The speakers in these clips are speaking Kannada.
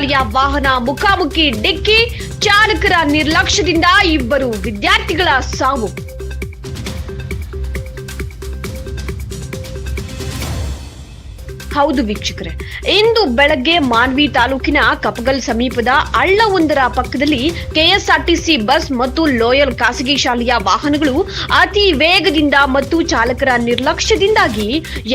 ಶಾಲೆಯ ವಾಹನ ಮುಖಾಮುಖಿ ಡಿಕ್ಕಿ ಚಾಲಕರ ನಿರ್ಲಕ್ಷ್ಯದಿಂದ ಇಬ್ಬರು ವಿದ್ಯಾರ್ಥಿಗಳ ಸಾವು. ಹೌದು ವೀಕ್ಷಕರೇ. ಇಂದು ಬೆಳಗ್ಗೆ ಮಾನ್ವಿ ತಾಲೂಕಿನ ಕಪಗಲ್ ಸಮೀಪದ ಹಳ್ಳವೊಂದರ ಪಕ್ಕದಲ್ಲಿ ಕೆಎಸ್ಆರ್ಟಿಸಿ ಬಸ್ ಮತ್ತು ಲೋಯಲ್ ಖಾಸಗಿ ಶಾಲೆಯ ವಾಹನಗಳು ಅತಿ ವೇಗದಿಂದ ಮತ್ತು ಚಾಲಕರ ನಿರ್ಲಕ್ಷ್ಯದಿಂದಾಗಿ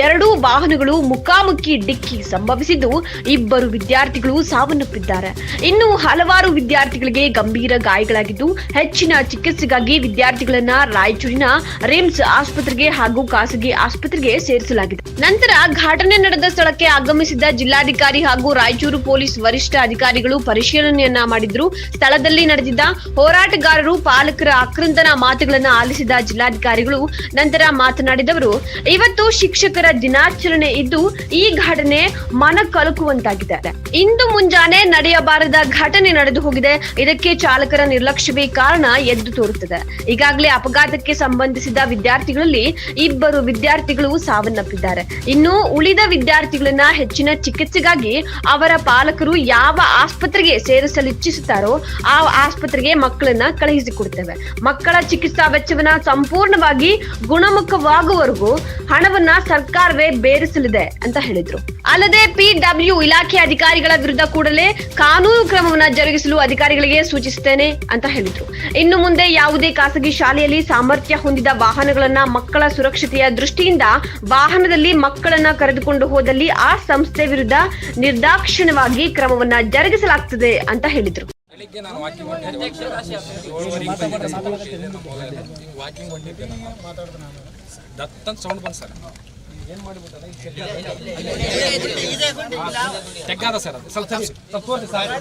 ಎರಡೂ ವಾಹನಗಳು ಮುಖಾಮುಖಿ ಡಿಕ್ಕಿ ಸಂಭವಿಸಿದ್ದು ಇಬ್ಬರು ವಿದ್ಯಾರ್ಥಿಗಳು ಸಾವನ್ನಪ್ಪಿದ್ದಾರೆ. ಇನ್ನು ಹಲವಾರು ವಿದ್ಯಾರ್ಥಿಗಳಿಗೆ ಗಂಭೀರ ಗಾಯಗಳಾಗಿದ್ದು ಹೆಚ್ಚಿನ ಚಿಕಿತ್ಸೆಗಾಗಿ ವಿದ್ಯಾರ್ಥಿಗಳನ್ನ ರಾಯಚೂರಿನ ರಿಮ್ಸ್ ಆಸ್ಪತ್ರೆಗೆ ಹಾಗೂ ಖಾಸಗಿ ಆಸ್ಪತ್ರೆಗೆ ಸೇರಿಸಲಾಗಿದೆ. ನಂತರ ಘಟನೆ ನಡೆದ ಸ್ಥಳಕ್ಕೆ ಆಗಮಿಸಿದ ಜಿಲ್ಲಾಧಿಕಾರಿ ಹಾಗೂ ರಾಯಚೂರು ಪೊಲೀಸ್ ವರಿಷ್ಠ ಅಧಿಕಾರಿಗಳು ಪರಿಶೀಲನೆಯನ್ನ ಮಾಡಿದ್ರು. ಸ್ಥಳದಲ್ಲಿ ನಡೆದಿದ್ದ ಹೋರಾಟಗಾರರು ಪಾಲಕರ ಆಕ್ರಂದನ ಮಾತುಗಳನ್ನು ಆಲಿಸಿದ ಜಿಲ್ಲಾಧಿಕಾರಿಗಳು ನಂತರ ಮಾತನಾಡಿದವರು, ಇವತ್ತು ಶಿಕ್ಷಕರ ದಿನಾಚರಣೆ ಇದ್ದು ಈ ಘಟನೆ ಮನ ಕಲಕುವಂತಾಗಿದೆ ಇಂದು ಮುಂಜಾನೆ ನಡೆಯಬಾರದ ಘಟನೆ ನಡೆದು ಹೋಗಿದೆ. ಇದಕ್ಕೆ ಚಾಲಕರ ನಿರ್ಲಕ್ಷ್ಯವೇ ಕಾರಣ ಎದ್ದು ತೋರುತ್ತದೆ. ಈಗಾಗಲೇ ಅಪಘಾತಕ್ಕೆ ಸಂಬಂಧಿಸಿದ ವಿದ್ಯಾರ್ಥಿಗಳಲ್ಲಿ ಇಬ್ಬರು ವಿದ್ಯಾರ್ಥಿಗಳು ಸಾವನ್ನಪ್ಪಿದ್ದಾರೆ. ಇನ್ನು ಉಳಿದ ವಿದ್ಯಾರ್ಥಿಗಳನ್ನ ಹೆಚ್ಚಿನ ಚಿಕಿತ್ಸೆಗಾಗಿ ಅವರ ಪಾಲಕರು ಯಾವ ಆಸ್ಪತ್ರೆಗೆ ಸೇರಿಸಲು ಇಚ್ಛಿಸುತ್ತಾರೋ ಆ ಆಸ್ಪತ್ರೆಗೆ ಮಕ್ಕಳನ್ನ ಕಳುಹಿಸಿಕೊಡ್ತೇವೆ. ಮಕ್ಕಳ ಚಿಕಿತ್ಸಾ ವೆಚ್ಚವನ್ನ ಸಂಪೂರ್ಣವಾಗಿ ಗುಣಮುಖವಾಗುವವರೆಗೂ ಹಣವನ್ನ ಸರ್ಕಾರವೇ ಬೇರಿಸಲಿದೆ ಅಂತ ಹೇಳಿದ್ರು. ಅಲ್ಲದೆ ಪಿಡಬ್ಲ್ಯೂ ಇಲಾಖೆ ಅಧಿಕಾರಿಗಳ ವಿರುದ್ಧ ಕೂಡಲೇ ಕಾನೂನು ಕ್ರಮವನ್ನ ಜರುಗಿಸಲು ಅಧಿಕಾರಿಗಳಿಗೆ ಸೂಚಿಸುತ್ತೇನೆ ಅಂತ ಹೇಳಿದ್ರು. ಇನ್ನು ಮುಂದೆ ಯಾವುದೇ ಖಾಸಗಿ ಶಾಲೆಯಲ್ಲಿ ಸಾಮರ್ಥ್ಯ ಹೊಂದಿದ ವಾಹನಗಳನ್ನ ಮಕ್ಕಳ ಸುರಕ್ಷತೆಯ ದೃಷ್ಟಿಯಿಂದ ವಾಹನದಲ್ಲಿ ಮಕ್ಕಳನ್ನ ಕರೆದುಕೊಂಡು ಹೋದಲ್ಲಿ ಆ ಸಂಸ್ಥೆ ವಿರುದ್ಧ ನಿರ್ದಾಕ್ಷಿಣ್ಯವಾಗಿ ಕ್ರಮವನ್ನ ಜರುಗಿಸಲಾಗ್ತದೆ ಅಂತ ಹೇಳಿದ್ರು. ಬೆಳಿಗ್ಗೆ ನಾನು ವಾಕಿಂಗ್ ಸರ್ ವಾಕಿಂಗ್ ಹೊಂಟಿದ್ದೆ ನಾನು ದತ್ತಂತ ಸೌಂಡ್ ಬಂತು ಸರ್. ಏನು ಮಾಡಿಬಿಟ್ಟದ ತೆಗ್ಗಾದ ಸರ್ ಅದು. ಸ್ವಲ್ಪ ತೋರಿಸಿ ಸ್ವಲ್ಪ ತೋರಿಸಿ ಸರ್.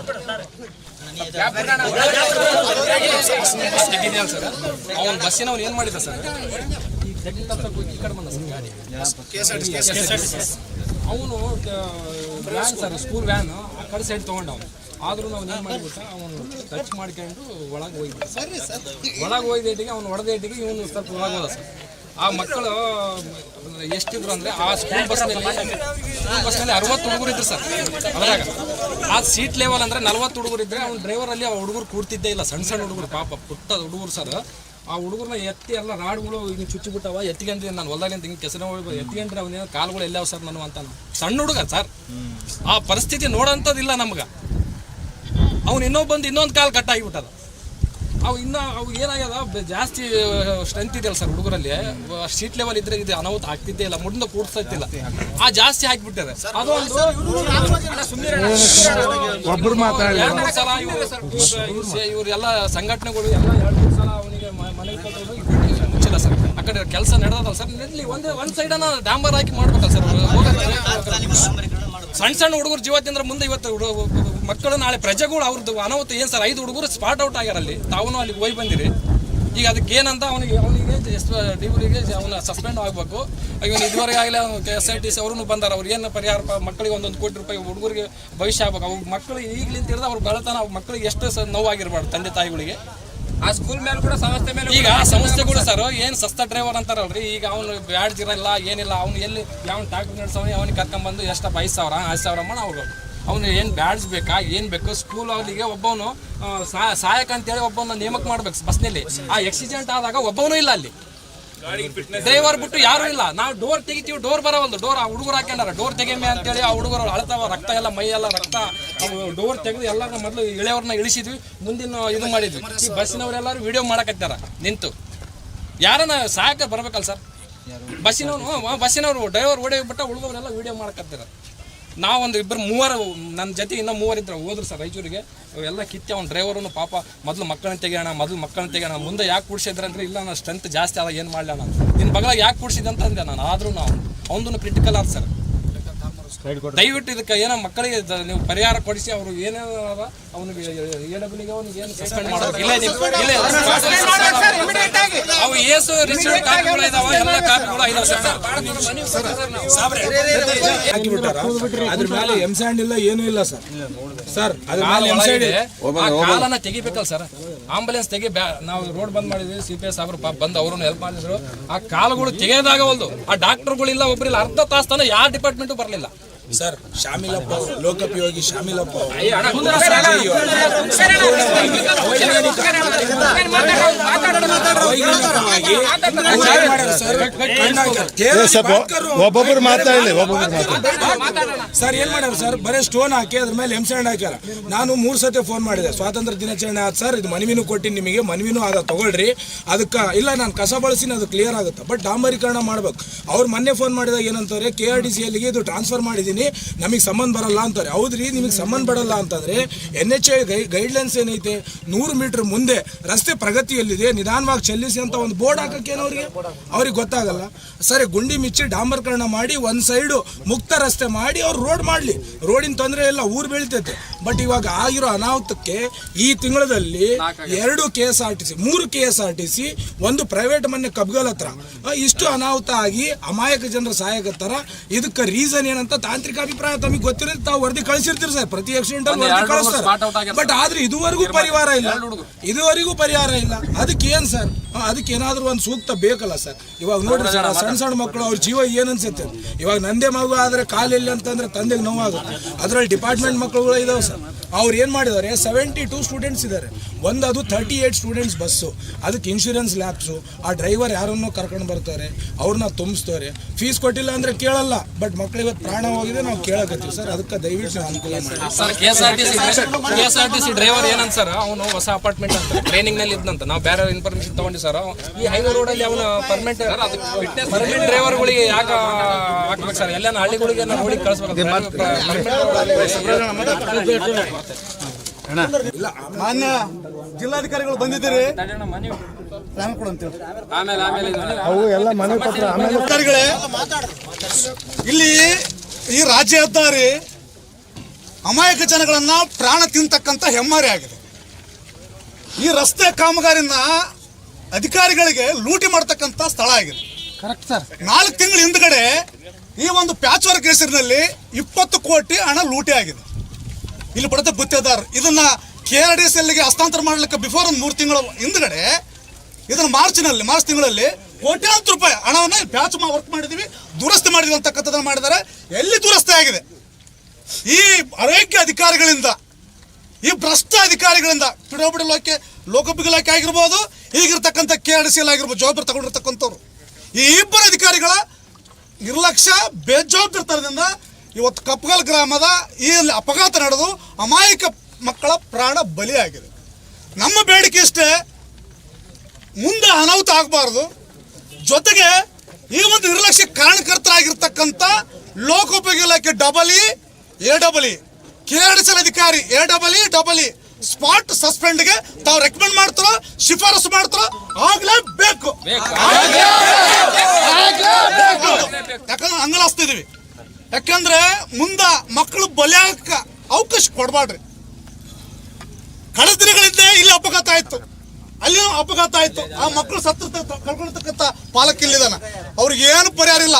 ಸರ್. ಅವನು ಬಸ್ಸಿನವ್ನು ಏನು ಮಾಡಿದ ಸರ್? ಈ ಕಡೆ ಬಂದ ಸರ್ ಗಾಡಿ. ಅವನು ವ್ಯಾನ್ ಸರ್ ಸ್ಕೂಲ್ ವ್ಯಾನ್ ಆ ಕಡೆ ಸೈಡ್ ತೊಗೊಂಡ ಅವನು ಆದ್ರೂ ನಾವು ಏನು ಮಾಡಿಬಿಟ್ಟ, ಅವನು ಟಚ್ ಮಾಡ್ಕೊಂಡು ಒಳಗೆ ಹೋಗಿದ್ದ. ಒಳಗೆ ಹೋಗಿದ್ದೇಟಿಗೆ ಅವ್ನು ಹೊಡೆದೇಟಿಗೆ ಇವನು ಸ್ವಲ್ಪ ಒಳಗೆ ಹೋದ ಸರ್ ಆ ಮಕ್ಕಳು, ಎಷ್ಟಿದ್ರು ಅಂದ್ರೆ ಆ ಸ್ಕೂಲ್ ಬಸ್ನಲ್ಲಿ ಸ್ಕೂಲ್ ಬಸ್ನಲ್ಲಿ ಅರವತ್ತು ಹುಡುಗರು ಇದ್ರು ಸರ್ ಅದ್ರಾಗ. ಆ ಸೀಟ್ ಲೆವೆಲ್ ಅಂದ್ರೆ ನಲ್ವತ್ತು ಹುಡುಗರು ಇದ್ರೆ, ಅವ್ನು ಡ್ರೈವರಲ್ಲಿ ಆ ಹುಡುಗರು ಕೂರ್ತಿದ್ದೇ ಇಲ್ಲ. ಸಣ್ಣ ಸಣ್ಣ ಹುಡುಗರು, ಪಾಪ ಪುಟ್ಟ ಹುಡುಗರು ಸರ್ ಆ ಹುಡುಗರನ್ನ ಎತ್ತಿ ಎಲ್ಲ ರಾಡ್ಗಳು ಹಿಂಗೆ ಚುಚ್ಚಿಬಿಟ್ಟವ ಎತ್ತಿಗೆಂದ್ರೆ ನಾನು ಹೊಲ್ದಾಗಿಂದ ಹಿಂಗೆ ಕೆಸರ ಎತ್ತಿಗೆಂದ್ರೆ ಅವನೇನು ಕಾಲುಗಳು ಎಲ್ಲಾವ ಸರ್ ನಾನು ಅಂತ ಸಣ್ಣ ಹುಡುಗ ಸರ್. ಆ ಪರಿಸ್ಥಿತಿ ನೋಡೋಂಥದ್ದಿಲ್ಲ ನಮ್ಗೆ. ಅವ್ನು ಇನ್ನೊಬ್ಬ ಬಂದು ಇನ್ನೊಂದು ಕಾಲು ಕಟ್ಟಾಗಿಬಿಟ್ಟದ ಅವು ಇನ್ನು ಅವು ಏನಾಗ್ಯದ ಜಾಸ್ತಿ ಸ್ಟ್ರೆಂತ್ ಇದೆಯಲ್ಲ ಸರ್ ಹುಡುಗರಲ್ಲಿ. ಸ್ಟ್ರೀಟ್ ಲೆವೆಲ್ ಇದ್ರೆ ಇದು ಅನಾಹುತ ಆಗ್ತಿದ್ದೇ ಇಲ್ಲ ಮುಂದೆ ಕೂಡ್ಸತ್ತಿಲ್ಲ ಆ ಜಾಸ್ತಿ ಹಾಕಿಬಿಟ್ಟಿದೆ ಅದೊಂದು ಒಬ್ರು ಮಾತಾಡಿ ಎರಡು ಮೂರು ಸಲ ಇವರು ಇವರೆಲ್ಲ ಸಂಘಟನೆಗಳು ಎಲ್ಲ ಎರಡು ಸಲ ಮುಚ್ಚಿಲ್ಲ ಸರ್. ಆ ಕಡೆ ಕೆಲಸ ನಡೆದಲ್ಲ ಸರ್ ನಿಲ್ಲಿ ಒಂದೇ ಒಂದು ಸೈಡನ್ನ ಡಾಂಬರ್ ಹಾಕಿ ಮಾಡ್ಬೇಕಲ್ಲ ಸರ್. ಸಣ್ಣ ಸಣ್ಣ ಹುಡುಗರು ಜೀವತ್ತಿಂದ್ರ ಮುಂದೆ ಇವತ್ತು ಮಕ್ಕಳು ನಾಳೆ ಪ್ರಜೆಗಳು ಅವ್ರದ್ದು ಅನಾಹುತ ಏನು ಸರ್? ಐದು ಹುಡುಗರು ಸ್ಪಾಟ್ ಔಟ್ ಆಗ್ಯಾರ ಅಲ್ಲಿ. ತಾವೂ ಅಲ್ಲಿಗೆ ಹೋಗಿ ಬಂದಿರಿ. ಈಗ ಅದಕ್ಕೆ ಏನಂತ ಅವನಿಗೆ ಅವನಿಗೆ ಡಿಗ್ರಿಗೆ ಅವನ ಸಸ್ಪೆಂಡ್ ಆಗಬೇಕು. ಇವನು ಇದುವರೆಗೆ ಆಗಲೇ K S I T C ಅವ್ರೂ ಬಂದಾರ. ಅವ್ರು ಏನು ಪರಿಹಾರ ಮಕ್ಕಳಿಗೆ ಒಂದೊಂದು ಕೋಟಿ ರೂಪಾಯಿ ಹುಡುಗರಿಗೆ ಭವಿಷ್ಯ ಆಗ್ಬೇಕು. ಅವ್ರ ಮಕ್ಕಳು ಈಗಲಿಂದ ಹಿಡಿದು ಅವ್ರು ಬೆಳತನ ಅವ್ರ ಮಕ್ಕಳಿಗೆ ಎಷ್ಟು ಸ ನೋವಾಗಿರ್ಬಾರ್ದು ತಂದೆ ತಾಯಿಗಳಿಗೆ. ಆ ಸ್ಕೂಲ್ ಮೇಲೆ ಕೂಡ ಸಂಸ್ಥೆ ಮೇಲೆ ಈಗ ಸಂಸ್ಥೆಗಳು ಸರ್ ಏನು ಸಸ್ತ ಡ್ರೈವರ್ ಅಂತಾರಲ್ರಿ? ಈಗ ಅವನು ಬ್ಯಾಡ್ಜ್ ಇರಲ್ಲ ಏನಿಲ್ಲ ಅವ್ನು ಎಲ್ಲಿ ಯಾವ ಟ್ಯಾಕ್ಟರ್ ನಡೆಸೋನು ಅವ್ನಿಗೆ ಕರ್ಕೊಂಬಂದು ಎಷ್ಟಪ್ಪ ಐದು ಸಾವಿರ ಐದು ಸಾವಿರ ಅಮ್ಮ ಅವ್ರು. ಅವ್ನು ಏನು ಬ್ಯಾಡ್ಜ್ ಬೇಕಾ ಏನು ಬೇಕು? ಸ್ಕೂಲ್ ಅವರಿಗೆ ಒಬ್ಬವನು ಸಹಾಯಕ ಅಂತೇಳಿ ಒಬ್ಬನ ನೇಮಕ ಮಾಡ್ಬೇಕು ಬಸ್ನಲ್ಲಿ. ಆ ಆಕ್ಸಿಡೆಂಟ್ ಆದಾಗ ಒಬ್ಬವನು ಇಲ್ಲ ಅಲ್ಲಿ. ಡ್ರೈವರ್ ಬಿಟ್ಟು ಯಾರು ಇಲ್ಲ. ನಾವು ಡೋರ್ ತೆಗಿತೀವಿ ಡೋರ್ ಬರವಲ್ದು. ಡೋರ್ ಆ ಹುಡುಗರು ಹಾಕ್ಯಾರ ಡೋರ್ ತೆಗೆಮೆ ಅಂತೇಳಿ ಆ ಹುಡುಗರು ಅಳ್ತಾವ. ರಕ್ತ ಎಲ್ಲ, ಮೈ ಎಲ್ಲ, ರಕ್ತ. ಡೋರ್ ತೆಗೆದು ಎಲ್ಲ ಮೊದಲು ಇಳೆಯವ್ರನ್ನ ಇಳಿಸಿದ್ವಿ. ಮುಂದಿನ ಇದು ಮಾಡಿದ್ವಿ. ಈ ಬಸ್ಸಿನವರೆಲ್ಲರೂ ವಿಡಿಯೋ ಮಾಡಕತ್ತಾರ. ನಿಂತು. ಯಾರನ್ನ ಸಹಾಯಕ ಬರ್ಬೇಕಲ್ಲ ಸರ್? ಬಸ್ಸಿನವ್ರು ಬಸ್ಸಿನವ್ರು, ಡ್ರೈವರ್ ಓಡಿ ಬಿಟ್ಟ ಹುಡುಗರೆಲ್ಲ ವಿಡಿಯೋ ಮಾಡಕತ್ತಾರ. ನಾವೊಂದು ಇಬ್ಬರು ಮೂವರು ನನ್ನ ಜೊತೆ ಇನ್ನೂ ಮೂವರು ಇದ್ರು, ಹೋದ್ರು ಸರ್ ರಾಯಚೂರಿಗೆ. ಎಲ್ಲ ಕಿತ್ತಿ ಅವ್ನು ಡ್ರೈವರನ್ನು ಪಾಪ ಮೊದಲು ಮಕ್ಕಳನ್ನ ತೆಗಿಯೋಣ, ಮೊದಲು ಮಕ್ಕಳನ್ನ ತೆಗೆಯೋಣ, ಮುಂದೆ ಯಾಕೆ ಕೂಡಿಸಿದ್ರೆ ಅಂದರೆ ಇಲ್ಲ, ನಾನು ಸ್ಟ್ರೆಂತ್ ಜಾಸ್ತಿ ಆದ, ಏನು ಮಾಡಲ ನಾನು ನಿನ್ನ ಬಗಲಾಗ ಯಾಕೆ ಅಂತ ಅಂದೆ ನಾನು, ಆದ್ರೂ ನಾವು ಅವನದು ಕ್ರಿಟಿಕಲ್ ಆದ ಸರ್. ದಯವಿಟ್ಟು ಇದಕ್ಕೆ ಏನೋ ಮಕ್ಕಳಿಗೆ ನೀವು ಪರಿಹಾರ ಕೊಡಿಸಿ ಅವರು ಏನೇನು ಅದ ಅವನಿಗೆ ಎ ಅವನಿಗೆ ಏನು ಸಸ್ಪೆಂಡ್ ಮಾಡೋದು ಇಲ್ಲ ಇಲ್ಲ ಅವು ಏಸು ರಿಸೀವ್ ಕಾಪಿಗಳು ಇದಾವ ಎಲ್ಲ ಕಾಪಿಗಳು ಇದಾವೆ ಸರ್ ಅದ್ರ ಮೇಲೆ ಎಂ ಸ್ಯಾಂಡ್ ಇಲ್ಲ ಏನೂ ಇಲ್ಲ ಸರ್ ಸರ್ ಅದ್ರ ಮೇಲೆ ಎಂ ಸ್ಯಾಂಡ್ ಆ ಕಾಲನ್ನ ತೆಗಿಬೇಕಲ್ಲ ಸರ್ ಆಂಬುಲೆನ್ಸ್ ತೆಗಿ ನಾವು ರೋಡ್ ಬಂದ್ ಮಾಡಿದ್ವಿ ಸಿ ಪಿ ಎಸ್ ಅವರು ಪಾಪ ಬಂದು ಅವರು ಹೆಲ್ಪ್ ಮಾಡಿದ್ರು. ಆ ಕಾಲುಗಳು ತೆಗೆಯೋದಾಗವಲ್ದು. ಆ ಡಾಕ್ಟರ್ಗಳಿಲ್ಲ ಒಬ್ಬರಿಲ್ಲ ಅರ್ಧ ತಾಸು ತನಕ ಯಾವ ಡಿಪಾರ್ಟ್ಮೆಂಟು ಬರಲಿಲ್ಲ. ಸರ್ ಶಾಮಿಲಪ್ಪ ಅವರು, ಲೋಕೋಪಯೋಗಿ ಶಾಮಿಲಪ್ಪ ಒಬ್ಬೊಬ್ರು ಮಾತಾಡಲಿ ಸರ್ ಏನ್ ಮಾಡ್ಯಾರ ಸರ್ ಬರೀ ಸ್ಟೋನ್ ಹಾಕಿ ಅದ್ರ ಮೇಲೆ ಎಂಸೆಂಡ್ ಹಾಕ್ಯಾರ ನಾನು ಮೂರ್ ಸತಿ ಫೋನ್ ಮಾಡಿದೆ ಸ್ವಾತಂತ್ರ್ಯ ದಿನಾಚರಣೆ ಆದ ಸರ್ ಇದು ಮನವಿನೂ ಕೊಟ್ಟಿನಿ ನಿಮಗೆ ಮನವಿನೂ ಆದ ತಗೊಳ್ರಿ ಅದಕ್ಕೆ ಇಲ್ಲ ನಾನು ಕಸ ಬಳಸಿನ ಅದು ಕ್ಲಿಯರ್ ಆಗುತ್ತೆ ಬಟ್ ಡಾಂಬರೀಕರಣ ಮಾಡ್ಬೇಕು ಅವ್ರು ಮೊನ್ನೆ ಫೋನ್ ಮಾಡಿದಾಗ ಏನಂತಾರೆ ಕೆ ಆರ್ ಡಿ ಸಿ ಎಲ್ಲಿಗೆ ಇದು ಟ್ರಾನ್ಸ್ಫರ್ ಮಾಡಿದ್ದೀನಿ ನಮಗೆ ಸಂಬಂಧ ಬರಲ್ಲ ಅಂತಾರೆ. ಹೌದ್ರಿ ನಿಮಗೆ ಸಂಬಂಧ ಬರಲ್ಲ ಅಂತಂದ್ರೆ ಎನ್ ಎಚ್ ಐ ಗೈ ಗೈಡ್ಲೈನ್ಸ್ ಏನೈತೆ? ನೂರು ಮೀಟರ್ ಮುಂದೆ ರಸ್ತೆ ಪ್ರಗತಿಯಲ್ಲಿದೆ ನಿಧಾನವಾಗಿ ಚೆಲ್ಲಿಸಿ ಅಂತ ಒಂದು ಬೋರ್ಡ್ ಹಾಕೋಕ್ಕೇನು ಅವ್ರಿಗೆ? ಅವ್ರಿಗೆ ಗೊತ್ತಾಗಲ್ಲ. ಸರಿ ಗುಂಡಿ ಮಿಚ್ಚಿ ಡಾಂಬರ್ಕರಣ ಮಾಡಿ ಒಂದು ಸೈಡು ಮುಕ್ತ ರಸ್ತೆ ಮಾಡಿ ಅವ್ರು ರೋಡ್ ಮಾಡಲಿ. ರೋಡಿನ ತೊಂದರೆ ಇಲ್ಲ ಊರು ಬೀಳ್ತೈತೆ. ಬಟ್ ಇವಾಗ ಆಗಿರೋ ಅನಾಹುತಕ್ಕೆ ಈ ತಿಂಗಳಲ್ಲಿ ಎರಡು K S R T C ಮೂರು K S R T C ಒಂದು ಪ್ರೈವೇಟ್ ಮನೆ ಕಬ್ಗಲ್ ಹತ್ರ. ಇಷ್ಟು ಅನಾಹುತ ಆಗಿ ಅಮಾಯಕ ಜನರ ಸಹಾಯಕ ಇದಕ್ಕೆ ರೀಸನ್ ಏನಂತ ತಾಂತ್ರಿಕ ಅಭಿಪ್ರಾಯ ತಮಗೆ ಗೊತ್ತಿರೋದು ತಾವು ವರದಿ ಕಳಿಸಿರ್ತೀರಿ ಸರ್. ಪ್ರತಿ ಆಕ್ಸಿಡೆಂಟ್ ಅಲ್ಲಿ ವರದಿ ಕಳಿಸ್ತಾರೆ. ಬಟ್ ಆದ್ರೆ ಇದುವರೆಗೂ ಪರಿಹಾರ ಇಲ್ಲ. ಇದುವರೆಗೂ ಪರಿಹಾರ ಇಲ್ಲ. ಅದಕ್ಕೆ ಏನ್ ಸರ್? ಅದಕ್ಕೆ ಏನಾದ್ರೂ ಒಂದು ಸೂಕ್ತ ಬೇಕಲ್ಲ ಸರ್. ಇವಾಗ ನೋಡ್ರಿ ಸರ್ ಸಣ್ಣ ಸಣ್ಣ ಮಕ್ಕಳು ಅವ್ರ ಜೀವ ಏನ್ ಅನ್ಸುತ್ತೆ? ಇವಾಗ ನಂದೇ ಮಗು ಆದ್ರೆ ಕಾಲಿಲ್ಲ ಅಂತಂದ್ರೆ ತಂದೆಗೆ ನೋವಾಗುತ್ತೆ. ಅದ್ರಲ್ಲಿ ಡಿಪಾರ್ಟ್ಮೆಂಟ್ ಮಕ್ಕಳುಗಳು ಇದಾವೆ ಸರ್. ಅವ್ರು ಏನ್ ಮಾಡಿದ್ದಾರೆ? ಸೆವೆಂಟಿ ಟೂ ಸ್ಟೂಡೆಂಟ್ಸ್ ಇದ್ದಾರೆ. ಒಂದು ಅದು ತರ್ಟಿ ಏಟ್ ಸ್ಟೂಡೆಂಟ್ಸ್ ಬಸ್ಸು ಅದಕ್ಕೆ ಇನ್ಶೂರೆನ್ಸ್ ಲ್ಯಾಬ್ಸು ಆ ಡ್ರೈವರ್ ಯಾರನ್ನೋ ಕರ್ಕೊಂಡು ಬರ್ತಾರೆ. ಅವ್ರನ್ನ ತುಂಬಿಸ್ತಾರೆ. ಫೀಸ್ ಕೊಟ್ಟಿಲ್ಲ ಅಂದ್ರೆ ಕೇಳಲ್ಲ. ಬಟ್ ಇವತ್ತು ಪ್ರಾಣ ಹೋಗಿದೆ ನಾವು ಕೇಳಕತ್ತೀವಿ ಸರ್ ಅದಕ್ಕೆ ದಯವಿಟ್ಟು ನೀವು ಅನುಕೂಲ ಮಾಡಿ sir K S R T C K S R T C driver ಏನಂತ ಸರ್ ಅವನು ಹೊಸ ಅಪಾರ್ಟ್ಮೆಂಟ್ ಅಂತ ಟ್ರೈನಿಂಗ್ನಲ್ಲಿ ಇದ್ದಂತ ನಾವು ಬೇರೆ ಇನ್ಫಾರ್ಮೇಶನ್ ತಗೊಂಡಿ ಸರ್ ಈ ಹೈವೇ ರೋಡ್ ಅಲ್ಲಿ ಅವನು ಪರ್ಮನೆಂಟ್ ಪರ್ಮನೆಂಟ್ ಡ್ರೈವರ್ಗಳಿಗೆ ಯಾಕೆ ಹಾಕ್ಬೇಕು ಸರ್ ಎಲ್ಲ ಹಳ್ಳಿಗಳಿಗೆ ನಾವು ಕಳಿಸ್ಬೇಕು ಇಲ್ಲ ಮಾನ್ಯ ಜಿಲ್ಲಾಧಿಕಾರಿಗಳು ಬಂದಿದ್ದೀರಿ ಆಮೇಲೆ ಆಮೇಲೆ ಅವು ಎಲ್ಲ ಮನೆ ಪತ್ರ ಆಮೇಲೆ ಅಧಿಕಾರಿಗಳೇ ಇಲ್ಲಿ ಈ ರಾಜ್ಯ ಹೆದ್ದಾರಿ ಅಮಾಯಕ ಜನಗಳನ್ನ ಪ್ರಾಣ ತಿಂತಕ್ಕಂಥ ಹೆಮ್ಮಾರಿ ಆಗಿದೆ. ಈ ರಸ್ತೆ ಕಾಮಗಾರಿನ ಅಧಿಕಾರಿಗಳಿಗೆ ಲೂಟಿ ಮಾಡ್ತಕ್ಕಂಥ ಸ್ಥಳ ಆಗಿದೆ. ನಾಲ್ಕು ತಿಂಗಳ ಹಿಂದ್ಗಡೆ ಈ ಒಂದು ಪ್ಯಾಚ್ ವರ್ಕ್ ಹೆಸರಿನಲ್ಲಿ ಇಪ್ಪತ್ತು ಕೋಟಿ ಹಣ ಲೂಟಿ ಆಗಿದೆ. ಇಲ್ಲಿ ಬಡತ ಗುತ್ತೇದಾರ್ ಇದನ್ನ ಕೆ ಆರ್ ಡಿ ಎಸ್ ಎಲ್ಗೆ ಹಸ್ತಾಂತರ ಮಾಡಲಿಕ್ಕೆ ಬಿಫೋರ್ ಒಂದು ಮೂರು ತಿಂಗಳ ಹಿಂದ್ಗಡೆ ಇದನ್ನ ಮಾರ್ಚ್ನಲ್ಲಿ ಮಾರ್ಚ್ ತಿಂಗಳಲ್ಲಿ ಕೋಟ್ಯಾಂತರ ರೂಪಾಯಿ ಹಣವನ್ನ ಪ್ಯಾಚ್ ವರ್ಕ್ ಮಾಡಿದೀವಿ. ದುರಸ್ತಿ ಮಾಡಿದ್ವಿ ಅಂತಕ್ಕಂಥದ್ದನ್ನ ಮಾಡಿದ್ದಾರೆ. ಎಲ್ಲಿ ದುರಸ್ತಿ ಆಗಿದೆ? ಈ ಆರೋಗ್ಯ ಅಧಿಕಾರಿಗಳಿಂದ, ಈ ಭ್ರಷ್ಟ ಅಧಿಕಾರಿಗಳಿಂದ ಪಿಡಬ್ಲ್ಯೂ ಇಲಾಖೆ ಲೋಕೋಪಯೋಗಿ ಇಲಾಖೆ ಆಗಿರ್ಬೋದು, ಈಗಿರ್ತಕ್ಕಂಥ ಕೆ ಆರ್ ಸಿ ಆಗಿರ್ಬೋದು, ಜವಾಬ್ದಾರಿ ತಗೊಂಡಿರ್ತಕ್ಕಂಥವ್ರು. ಈ ಇಬ್ಬರು ಅಧಿಕಾರಿಗಳ ನಿರ್ಲಕ್ಷ್ಯ, ಬೇಜವಾಬ್ದಾರಿತನದಿಂದ ಇವತ್ತು ಕಪ್ಪಗಲ್ ಗ್ರಾಮದ ಈ ಅಪಘಾತ ನಡೆದು ಅಮಾಯಕ ಮಕ್ಕಳ ಪ್ರಾಣ ಬಲಿಯಾಗಿದೆ. ನಮ್ಮ ಬೇಡಿಕೆ ಇಷ್ಟೇ, ಮುಂದೆ ಅನಾಹುತ ಆಗಬಾರ್ದು. ಜೊತೆಗೆ ಈ ಒಂದು ನಿರ್ಲಕ್ಷ್ಯ ಕಾರಣಕರ್ತರಾಗಿರ್ತಕ್ಕಂಥ ಲೋಕೋಪಯೋಗಿ ಇಲಾಖೆ double E A double E K R S ಅಧಿಕಾರಿ A double E double E spot ಸಸ್ಪೆಂಡ್ಗೆ ತಾವು ರೆಕಮೆಂಡ್ ಮಾಡ್ತಾರೋ, ಶಿಫಾರಸು ಮಾಡ್ತಾರೋ, ಆಗ್ಲೇಬೇಕು. ಯಾಕಂದ್ರೆ ಅಂಗಲಾಸ್ತಿದೀವಿ. ಯಾಕಂದ್ರೆ ಮುಂದ ಮಕ್ಕಳು ಬಲಿಯಾಗಕ್ಕ ಅವಕಾಶ ಕೊಡಬಾಡ್ರಿ ಕಳೆದ ದಿನಗಳಿಂದ ಇಲ್ಲಿ ಅಪಘಾತ ಆಯ್ತು. ಅಲ್ಲಿ ಅಪಘಾತ ಆಯ್ತು. ಆ ಮಕ್ಕಳು ಸತ್ತ ಕಳ್ಕೊಳ್ತಕ್ಕಂತ ಪಾಲಕ್ ಇಲ್ಲಿದಾನ. ಅವ್ರಿಗೆ ಏನು ಪರಿಹಾರ ಇಲ್ಲ.